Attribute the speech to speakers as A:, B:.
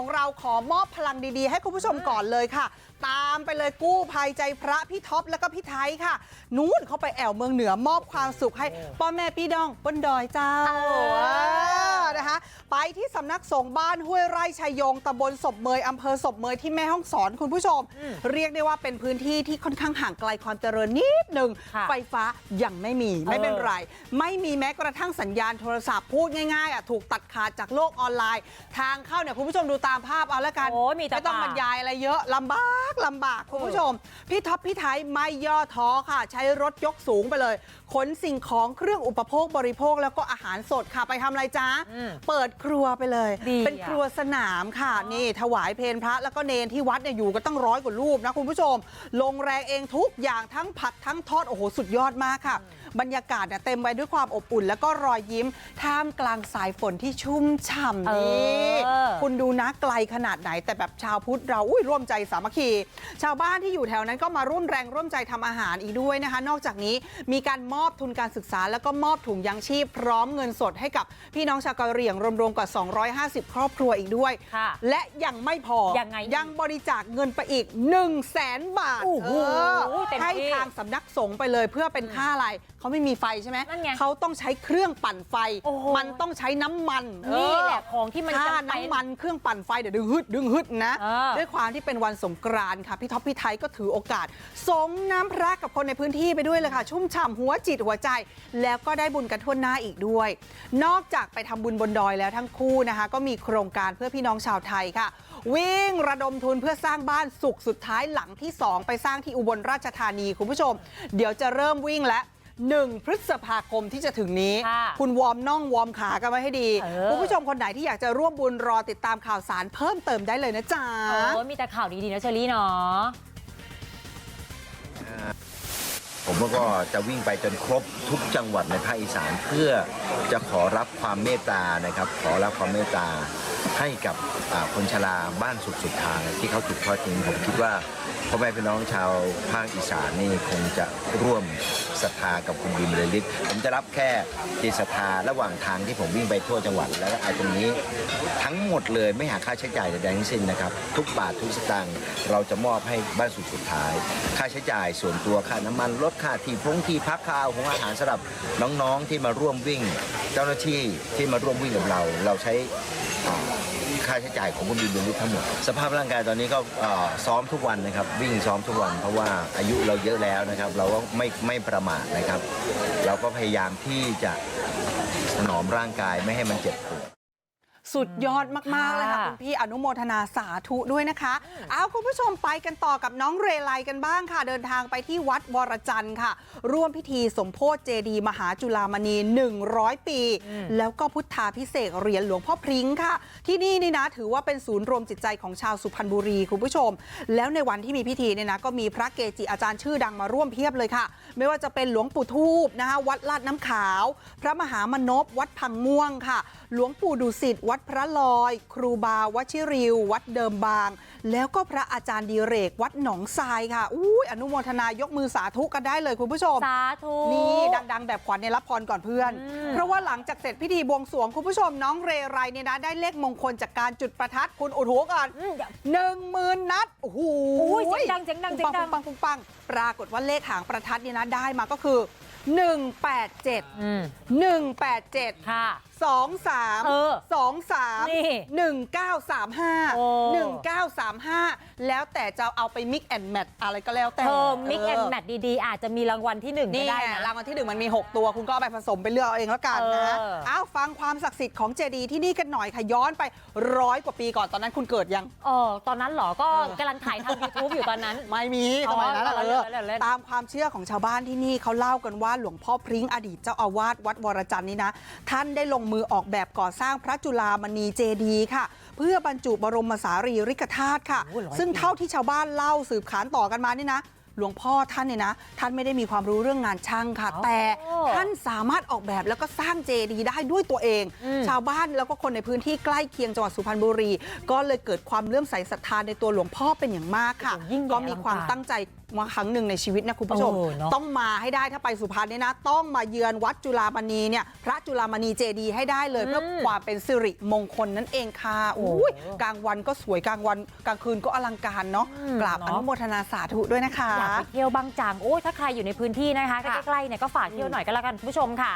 A: ของเราขอมอบพลังดีๆให้คุณผู้ชมก่อนเลยค่ะ ตามไปเลยกู้ภัยใจพระพี่ท็อปแล้วก็พี่ไทยค่ะ นู้นเขาไปแอวเมืองเหนือมอบความสุขให้พ่อแม่พี่น้องบนดอยเจ้า ไปที่สำนักสงฆ์บ้านห้วยไร่ชัยยงตำบลศพเมยอำเภอศพเมยที่แม่ห้องสอนคุณผู้ชม เรียกได้ว่าเป็นพื้นที่ที่ค่อนข้างห่างไกลความเจริญนิดหนึ่ง
B: ค่ะ
A: ไฟฟ้ายังไม่มีไม่เป็น
B: เออ
A: ไร ไม่มีแม้กระทั่งสัญญาณโทรศัพท์พูดง่ายๆอะถูกตัดขาดจากโลกออนไลน์ ทางเข้าเนี่ยคุณผู้ชมดูตามภาพเอาละกัน
B: โอ้ยมีแต่
A: ไม่ต้องบรรยายอะไรเยอะลำบากลำบากคุณผู้ชม พี่ท็อปพี่ไทยไม่ย่อท้อค่ะ ใช้รถยกสูงไปเลย ขนสิ่งของเครื่องอุปโภคบริโภคแล้วก็อาหารสดค่ะไปทำอะไรจ้า
B: อืม
A: เปิดครัวไปเลย
B: ดี
A: เป็น
B: อะ
A: ครัวสนามค่ะนี่ถวายเพลพระแล้วก็เนนที่วัดเนี่ยอยู่ก็ตั้งร้อยกว่ารูปนะคุณผู้ชม ลงแรงเองทุกอย่างทั้งผัดทั้งทอดโอ้โหสุดยอดมากค่ะ บรรยากาศเนี่ยเต็มไปด้วยความอบอุ่นแล้วก็รอยยิ้มท่ามกลางสายฝนที่ชุ่มฉ่ำนี่
B: เออ
A: คุณดูนะไกลขนาดไหนแต่แบบชาวพุทธเราอุ้ยร่วมใจสามัคคีชาวบ้านที่อยู่แถวนั้นก็มาร่วมแรงร่วมใจทำอาหารอีกด้วยนะคะ นอกจากนี้มีการมอบทุนการศึกษา แล้วก็มอบถุงยังชีพ พร้อมเงินสดให้กับพี่น้องชาวกะเหรี่ยงรวมๆกว่า 250 ครอบครัวอีกด้วย
B: ค่ะ
A: และยังไม่พอ
B: ยังไง
A: ยังบริจาคเงินไปอีก 1 0 0 0 0แสนบาท
B: โอ้โห
A: เออ
B: เต็มที่
A: ให้ทางสำนักสงฆ์ไปเลยเพื่อเป็นค่าอะไรเขาไม่มีไฟใช่ไหม
B: นั่นไง
A: เขาต้องใช้เครื่องปั่นไฟ
B: โอ้โห
A: มันต้องใช้น้ำมัน
B: นี่แหละ
A: เออ
B: ของที่มัน
A: ค่า
B: จำเป็น
A: น้ำมันเครื่องปั่นไฟเดี๋ยวดึงฮึดดึงฮึดนะ
B: เออ
A: ด้วยความที่เป็นวันสงกรานต์ค่ะพี่ท็อปพี่ไทยก็ถือโอกาส สงน้ำพระกับคนในพื้นที่ไปด้วยเลยค่ะ ชุ่มฉ่ำหัวจิตหัวใจ แล้วก็ได้บุญกันทั่วหน้าอีกด้วย นอกจากไปทำบุญบนดอยแล้วทั้งคู่นะคะ ก็มีโครงการเพื่อพี่น้องชาวไทยค่ะ วิ่งระดมทุนเพื่อสร้างบ้านสุขสุดท้ายหลังที่ 2 ไปสร้างที่อุบลราชธานีคุณผู้ชม เดี๋ยวจะเริ่มวิ่งแล้ว 1 พฤษภาคมที่จะถึงนี้
B: ค่ะ
A: คุณวอร์มน่องวอร์มขากันไว้ให้ดี
B: เออ
A: คุณผู้ชมคนไหนที่อยากจะร่วมบุญรอติดตามข่าวสารเพิ่มเติมได้เลยนะจ๊ะ
B: โอ้ยมีแต่ข่าวดีๆนะเชอรี่เนาะ
C: ผมก็จะวิ่งไปจนครบทุกจังหวัดในภาคอีสานเพื่อจะขอรับความเมตตานะครับ ขอรับความเมตตาให้กับคนชราบ้านสุดสุดทางที่เขาถูกทอดทิ้งผมคิดว่าพ่อแม่พี่น้องชาวภาคอีสานนี่คงจะร่วมศรัทธากับคุณบินเรลิตผมจะรับแค่จิตศรัทธาระหว่างทางที่ผมวิ่งไปทั่วจังหวัด แล้วก็เอาตรงนี้ ทั้งหมดเลยไม่หาค่าใช้จ่ายใดๆทั้งสิ้นนะครับ ทุกบาททุกสตางค์เราจะมอบให้บ้านสุดสุดท้าย ค่าใช้จ่ายส่วนตัวค่าน้ำมันลดค่าที่พงที่พักค่าของอาหารสำหรับน้องๆที่มาร่วมวิ่ง เจ้าหน้าที่ที่มาร่วมวิ่งกับเรา เราใช้ค่าใช้จ่ายของคุณบินดูทั้งหมด สภาพร่างกายตอนนี้ก็ซ้อมทุกวันนะครับ วิ่งซ้อมทุกวัน เพราะว่าอายุเราเยอะแล้วนะครับ เราก็ไม่ไม่ประมาทนะครับ เราก็พยายามที่จะถนอมร่างกายไม่ให้มันเจ็บปวด
A: สุดยอดมากๆเลยค่ะ
B: ค่ะ
A: คุณพี่อนุโมทนาสาธุด้วยนะคะเอาคุณผู้ชมไปกันต่อกับน้องเรไลกันบ้างค่ะเดินทางไปที่วัดวรจันทร์ค่ะ ร่วมพิธีสมโพธิเจดีย์มหาจุฬามณี 100 ปี แล้วก็พุทธาพิเศษกเหรียญหลวงพ่อพริ้งค่ะ ที่นี่นี่นะถือว่าเป็นศูนย์รวมจิตใจของชาวสุพรรณบุรีคุณผู้ชม แล้วในวันที่มีพิธีเนี่ยนะก็มีพระเกจิอาจารย์ชื่อดังมาร่วมเพียบเลยค่ะ ไม่ว่าจะเป็นหลวงปู่ทูบนะคะวัดลาดน้ำขาว พระมหามนพวัดพังม่วงค่ะ หลวงปู่ดุสิตวัดพระลอย ครูบาวชิริว วัดเดิมบาง แล้วก็พระอาจารย์ดีเรกวัดหนองทรายค่ะอุ้ยอนุโมทนายกมือสาธุกันได้เลยคุณผู้ชม
B: สาธุ
A: นี่ดัง ๆ แบบขวัญเนี่ยรับพรก่อนเพื่อน
B: อืม
A: เพราะว่าหลังจากเสร็จพิธีบวงสรวงคุณผู้ชมน้องเรไรเนี่ยนะได้เลขมงคลจากการจุดประทัดคุณอุดหูก่อน
B: อืมเดี๋ยว
A: หนึ่งหมื่นนัดโอ้โห
B: อุ้ยเสียงดังเสียงดัง
A: ปุ้ปั
B: เสียงดัง
A: ปุ้ปังปุ้งปังปรากฏว่าเลขหางประทัดเนี่ยนะได้มาก็คือ 187
B: อืม
A: 187
B: ค่ะ
A: สองสาม
B: เออ
A: สองสาม
B: นี่
A: หนึ่งเก้าสามห้า
B: โอ้
A: หนึ่งเก้าสามห้าแล้วแต่จะเอาไปมิกแอนแมทอะไรก็แล้วแต่
B: เธอมิกแอน
A: เแม
B: ทดีๆ อาจจะมีรางวัลที่หนึ่งก็
A: นี่
B: ได้
A: ไง
B: นะ
A: รางวัลที่หนึ่งมันมี 6 ตัวคุณก็เอาไปผสมไปเลือกเอาเองแล้วกันนะ
B: เออ
A: อ้าวฟังความศักดิ์สิทธิ์ของเจดีย์ที่นี่กันหน่อยค่ะย้อนไปร้อยกว่าปีก่อนตอนนั้นคุณเกิดยัง
B: เออตอนนั้นเหรอก็
A: เออ
B: กำลังถ่ายทำ YouTube อยู่ตอนนั้น
A: ไม่มี
B: อ๋
A: ส
B: อ
A: มัยนั้นอะ
B: เล่น
A: เออ
B: เล่นเล่น
A: ตามความเชื่อของชาวบ้านที่นี่เขาเล่ากันว่าหลวงพ่อพริ้งอดีตเจ้าอาวาสวัดวรจันทร์นี่นะ ท่านได้ลงมือออกแบบก่อสร้างพระจุลามณีเจดีย์ค่ะ เพื่อบรรจุบรมสารีริกธาตุค่ะ
B: โอ้โหร้อย
A: ซึ่ง
B: ปี
A: เท่าที่ชาวบ้านเล่าสืบขานต่อกันมานี่นะ หลวงพ่อท่านเนี่ยนะท่านไม่ได้มีความรู้เรื่องงานช่างค่ะ แต่ท่านสามารถออกแบบแล้วก็สร้างเจดีย์ได้ด้วยตัวเอง
B: อืม
A: ชาวบ้านแล้วก็คนในพื้นที่ใกล้เคียงจังหวัดสุพรรณบุรี ก็เลยเกิดความเลื่อมใสศรัทธาในตัวหลวงพ่อเป็นอย่างมากค่ะ
B: โอ้โหยิ่งใหญ่
A: ก็มีความ
B: อลังการ
A: ตั้งใจมาครั้งหนึ่งในชีวิตนะคุณผู้ชม
B: เออเนอะ
A: ต้องมาให้ได้ถ้าไปสุพรรณเนี่ยนะ ต้องมาเยือนวัดจุฬามณีเนี่ยพระจุฬามณีเจดีย์ให้ได้เลยเพื่อความเป็นสิริมงคลนั่นเองค่ะอุ้ยกลางวันก็สวยกลางวันกลางคืนก็อลังการเนาะ
B: อืม
A: กราบ
B: เน
A: อ
B: อะ
A: นุโมทนาสาธุด้วยนะคะ
B: อยากไปเที่ยวบางจังโอ้ยถ้าใครอยู่ในพื้นที่นะคะ
A: ค่ะ
B: ใกล้ๆเนี่ยก็ฝากเที่ยวหน่อยก็แล้วกันคุณผู้ชมค่ะ